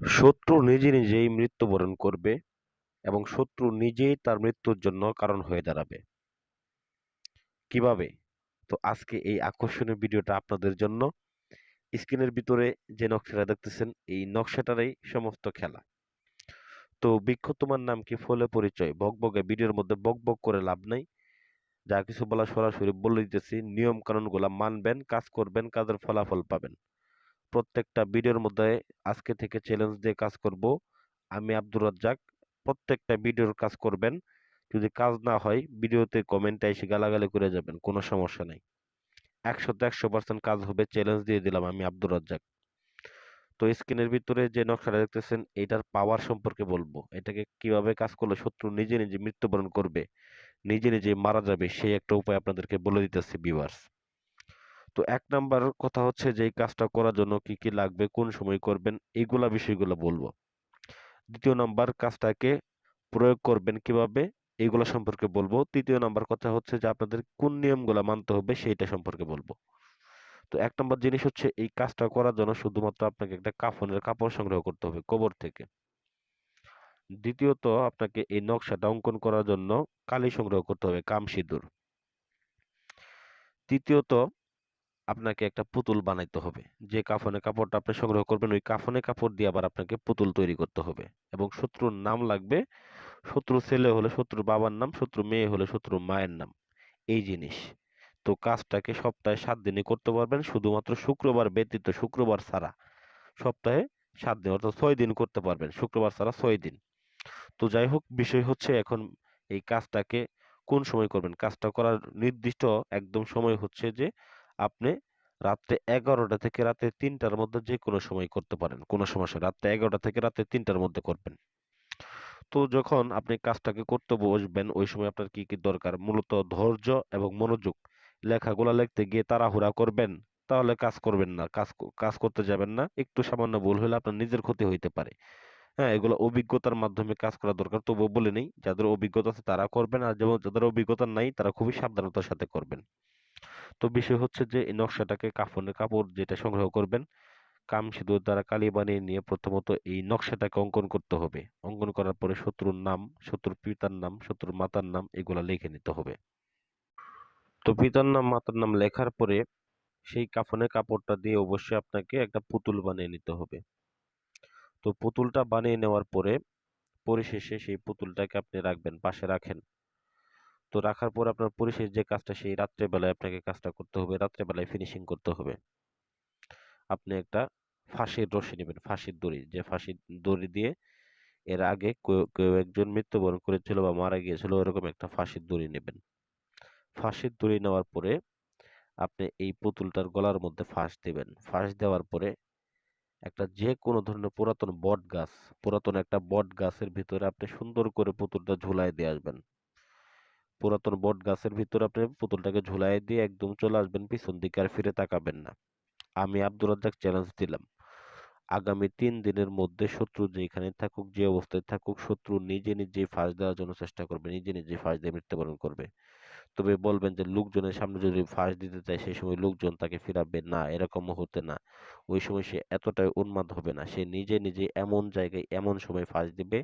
শত্রু নিজে নিজেই মৃত্যুবরণ করবে এবং শত্রু নিজেই তার মৃত্যুর জন্য কারণ হয়ে দাঁড়াবে। কীভাবে? তো আজকে এই আকর্ষণীয় ভিডিওটা আপনাদের জন্য। স্ক্রিনের ভিতরে যে নকশাটা দেখতেছেন, এই নকশাটারই সমস্ত খেলা। তো বৃক্ষ তোমার নাম কি? ফলে পরিচয়। বকবকে ভিডিওর মধ্যে বকবক করে লাভ নাই। যা কিছু বলা সরাসরি বলে দিতেছি। নিয়ম কানুনগুলা মানবেন, কাজ করবেন, কাজের ফলাফল পাবেন। প্রত্যেকটা ভিডিওর মধ্যে আজকে থেকে চ্যালেঞ্জ দিয়ে কাজ করব। আমি আব্দুর রাজ্জাক, প্রত্যেকটা ভিডিওর কাজ করবেন। যদি কাজ না হয়, ভিডিওতে কমেন্টে এসে গালাগালি করে যাবেন, কোনো সমস্যা নেই। একশোতে একশো পার্সেন্ট কাজ হবে চ্যালেঞ্জ দিয়ে দিলাম আমি আব্দুর রাজ্জাক। তো স্ক্রিনের ভিতরে যে নকশাটা দেখতেছেন, এটার পাওয়ার সম্পর্কে বলব। এটাকে কীভাবে কাজ করলে শত্রু নিজে নিজে মৃত্যুবরণ করবে, নিজে নিজে মারা যাবে, সেই একটা উপায় আপনাদেরকে বলে দিতেছি ভিউয়ার্স তো এক নাম্বার কথা হচ্ছে যে, এই কাজটা করার জন্য কি কি লাগবে, কোন সময় করবেন এইগুলা বিষয়গুলো বলব। দ্বিতীয় নাম্বার কাজটাকে প্রয়োগ করবেন কীভাবে এইগুলো সম্পর্কে বলব। তৃতীয় নাম্বার কথা হচ্ছে যে, আপনাদের কোন নিয়মগুলো মানতে হবে সেইটা সম্পর্কে বলব। তো এক নম্বর জিনিস হচ্ছে, এই কাজটা করার জন্য শুধুমাত্র আপনাকে একটা কাফনের কাপড় সংগ্রহ করতে হবে কবর থেকে। দ্বিতীয়ত আপনাকে এই নকশাটা অঙ্কন করার জন্য কালি সংগ্রহ করতে হবে কাম সিঁদুর তৃতীয়ত আপনাকে একটা পুতুল বানাইতে হবে। যে কাফনে কাপড়টা আপনি সংগ্রহ করবেন, ওই কাফনে কাপড় দিয়ে আবার আপনাকে পুতুল তৈরি করতে হবে এবং শত্রুর নাম লাগবে শত্রু ছেলে হলে শত্রুর বাবার নাম শত্রু মেয়ে হলে শত্রুর মায়ের নাম। এই জিনিস। তো কাজটাকে সপ্তাহে সাত দিনে করতে পারবেন, শুধুমাত্র শুক্রবার ব্যতীত শুক্রবার ছাড়া সপ্তাহে সাত দিন, অর্থাৎ ছয় দিন করতে পারবেন, শুক্রবার ছাড়া ছয় দিন। তো যাই হোক, বিষয় হচ্ছে এখন এই কাজটাকে কোন সময় করবেন? কাজটা করার নির্দিষ্ট একদম সময় হচ্ছে যে আপনি রাত্রে এগারোটা থেকে রাতে তিনটার মধ্যে যে কোনো সময় করতে পারেন। কোনো সমস্যা রাত্রে এগারোটা থেকে রাতে তিনটার মধ্যে করবেন। তো যখন আপনি কাজটাকে করতে বসবেন, ওই সময় আপনার কি কি দরকার? মূলত ধৈর্য এবং মনোযোগ। লেখাগুলো লিখতে গিয়ে তাড়াহুড়া করবেন, তাহলে কাজ করবেন না। কাজ কাজ করতে যাবেন না। একটু সামান্য ভুল হলে আপনার নিজের ক্ষতি হইতে পারে। হ্যাঁ এগুলো অভিজ্ঞতার মাধ্যমে কাজ করা দরকার। তবুও বলে নেই, যাদের অভিজ্ঞতা আছে তারা করবেন আর যেমন, যাদের অভিজ্ঞতা নাই, তারা খুবই সাবধানতার সাথে করবেন। তো বিষয় হচ্ছে যে, এই নকশাটাকে কাফনের কাপড় যেটা সংগ্রহ করবেন, কাম সিঁদুর দ্বারা কালি বানিয়ে নিয়ে প্রথমত এই নকশাটাকে অঙ্কন করতে হবে। অঙ্কন করার পরে শত্রুর নাম, শত্রুর পিতার নাম, শত্রুর মাতার নাম এগুলা লিখে নিতে হবে। তো পিতার নাম, মাতার নাম লেখার পরে সেই কাফনের কাপড়টা দিয়ে অবশ্যই আপনাকে একটা পুতুল বানিয়ে নিতে হবে। তো পুতুলটা বানিয়ে নেওয়ার পরে, পরিশেষে সেই পুতুলটাকে আপনি রাখবেন, পাশে রাখেন। তো রাখার পর আপনার পরিশেষ যে কাজটা, সেই রাত্রেবেলায় আপনাকে কাজটা করতে হবে, রাত্রেবেলায় ফিনিশিং করতে হবে। আপনি একটা ফাঁসির রশি নেবেন, ফাঁসির দড়ি। যে ফাঁসির দড়ি দিয়ে এর আগে কেউ একজন মৃত্যুবরণ করেছিল বা মারা গিয়েছিল এরকম একটা ফাঁসির দড়ি নেবেন। ফাঁসির দড়ি নেওয়ার পরে আপনি এই পুতুলটার গলার মধ্যে ফাঁস দেবেন। ফাঁস দেওয়ার পরে একটা যে কোনো ধরনের পুরাতন বট গাছ পুরাতন একটা বট গাছের ভিতরে আপনি সুন্দর করে পুতুলটা ঝুলাই দিয়ে আসবেন। পুরাতন বট গাছের ভিতরে আপনি পুতুলটাকে ঝুলাই দিয়ে একদম চলে আসবেন, পিছন দিকে আর ফিরে তাকাবেন না। আমি আব্দুর রাজ্জাক চ্যালেঞ্জ দিলাম। আগামী তিন দিনের মধ্যে শত্রু যেখানে থাকুক, যে অবস্থায় থাকুক, শত্রু নিজে নিজে ফাঁস দেওয়ার জন্য চেষ্টা করবে, নিজে নিজে ফাঁস দিয়ে মৃত্যুবরণ করবে। তবে বলবেন যে, লোকজনের সামনে যদি ফাঁস দিতে চায় সেই সময় লোকজন তাকে ফিরাবে না, এরকম হতে না। ওই সময় সে এতটাই উন্মাদ হবে না, সে নিজে নিজে এমন জায়গায় এমন সময় ফাঁস দিবে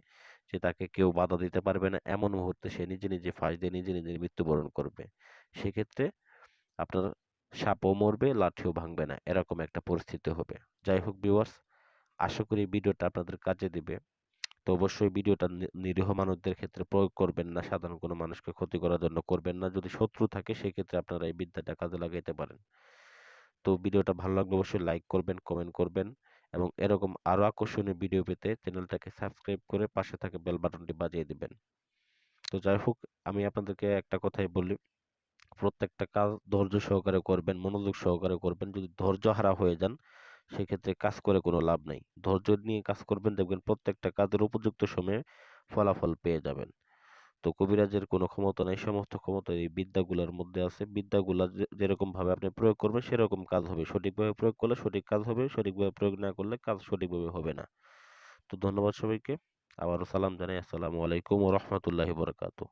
যে তাকে কেউ বাধা দিতে পারবে না। এমন মুহূর্তে সে নিজে নিজে ফাঁস দিয়ে নিজে নিজে মৃত্যুবরণ করবে। সেক্ষেত্রে আপনার সাপও মরবে, লাঠিও ভাঙবে না, এরকম একটা পরিস্থিতি হবে। যাই হোক ভিউয়ার্স আশা করি ভিডিওটা আপনাদের কাজে দিবে। তো অবশ্যই ভিডিওটা নিরীহ মানুষদের ক্ষেত্রে প্রয়োগ করবেন না, সাধারণ কোনো মানুষকে ক্ষতি করার জন্য করবেন না। যদি শত্রু থাকে, সেক্ষেত্রে আপনারা এই বিদ্যাটা কাজে লাগাইতে পারেন। তো ভিডিওটা ভালো লাগলে অবশ্যই লাইক করবেন কমেন্ট করবেন এবং এরকম আরও আকর্ষণীয় ভিডিও পেতে চ্যানেলটাকে সাবস্ক্রাইব করে পাশে থাকে বেল বাটনটি বাজিয়ে দিবেন। তো যাই হোক, আমি আপনাদেরকে একটা কথাই বলি। প্রত্যেকটা কাজ ধৈর্য সহকারে করবেন, মনোযোগ সহকারে করবেন। যদি ধৈর্য হারা হয়ে যান সেক্ষেত্রে কাজ করে কোনো লাভ নাই। ধৈর্য নিয়ে কাজ করবেন, দেখবেন প্রত্যেকটা কাজের উপযুক্ত সময়ে ফলাফল পেয়ে যাবেন। তো কবিরাজের কোনো ক্ষমতা নেই সমস্ত ক্ষমতা এই বিদ্যাগুলোর মধ্যে আছে। বিদ্যাগুলা যেরকম ভাবে আপনি প্রয়োগ করবেন, সেরকম কাজ হবে। সঠিকভাবে প্রয়োগ করলে সঠিক কাজ হবে, সঠিকভাবে প্রয়োগ না করলে কাজ সঠিকভাবে হবে না। তো ধন্যবাদ সবাইকে। আবারও সালাম জানাই। আসসালামু আলাইকুম ও রহমতুল্লাহি বরকাতু